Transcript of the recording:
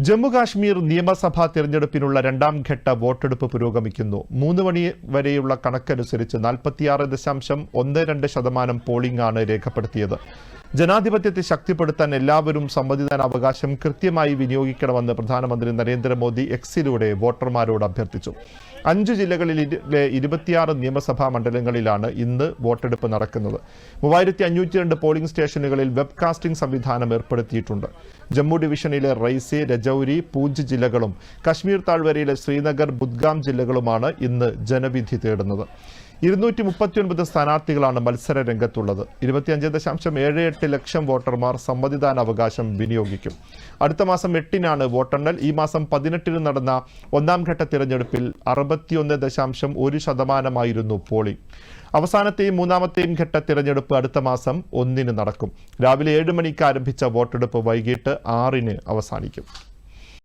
ജമ്മു കാശ്മീർ നിയമസഭാ തിരഞ്ഞെടുപ്പിനുള്ള രണ്ടാം ഘട്ട വോട്ടെടുപ്പ് പുരോഗമിക്കുന്നു. മൂന്ന് മണി വരെയുള്ള കണക്കനുസരിച്ച് നാൽപ്പത്തിയാറ് ദശാംശം ഒന്ന് രണ്ട് ശതമാനം പോളിംഗ് ആണ് രേഖപ്പെടുത്തിയത്. ജനാധിപത്യത്തെ ശക്തിപ്പെടുത്താൻ എല്ലാവരും സമ്മതിദാന അവകാശം കൃത്യമായി വിനിയോഗിക്കണമെന്ന് പ്രധാനമന്ത്രി നരേന്ദ്രമോദി എക്സിലൂടെ വോട്ടർമാരോട് അഭ്യർത്ഥിച്ചു. അഞ്ച് ജില്ലകളിലെ ഇരുപത്തിയാറ് നിയമസഭാ മണ്ഡലങ്ങളിലാണ് ഇന്ന് വോട്ടെടുപ്പ് നടക്കുന്നത്. മൂവായിരത്തി അഞ്ഞൂറ്റി രണ്ട് പോളിംഗ് സ്റ്റേഷനുകളിൽ വെബ്കാസ്റ്റിംഗ് സംവിധാനം ഏർപ്പെടുത്തിയിട്ടുണ്ട്. ജമ്മു ഡിവിഷനിലെ റൈസി രജൌരി പൂഞ്ച് ജില്ലകളും കശ്മീർ താഴ്വരയിലെ ശ്രീനഗർ ബുദ്ഗാം ജില്ലകളുമാണ് ഇന്ന് ജനവിധി തേടുന്നത്. ഇരുന്നൂറ്റി മുപ്പത്തിയൊൻപത് സ്ഥാനാർത്ഥികളാണ് മത്സര രംഗത്തുള്ളത്. ഇരുപത്തിയഞ്ച് ദശാംശം ഏഴ് എട്ട് ലക്ഷം വോട്ടർമാർ സമ്മതിദാന അവകാശം വിനിയോഗിക്കും. അടുത്ത മാസം എട്ടിനാണ് വോട്ടെണ്ണൽ. ഈ മാസം പതിനെട്ടിന് നടന്ന ഒന്നാം ഘട്ട തിരഞ്ഞെടുപ്പിൽ അറുപത്തിയൊന്ന് ദശാംശം ഒരു ശതമാനമായിരുന്നു പോളിംഗ് അവസാനത്തെയും മൂന്നാമത്തെയും ഘട്ട തിരഞ്ഞെടുപ്പ് അടുത്ത മാസം ഒന്നിന് നടക്കും. രാവിലെ ഏഴ് മണിക്ക് ആരംഭിച്ച വോട്ടെടുപ്പ് വൈകിട്ട് ആറിന് അവസാനിക്കും.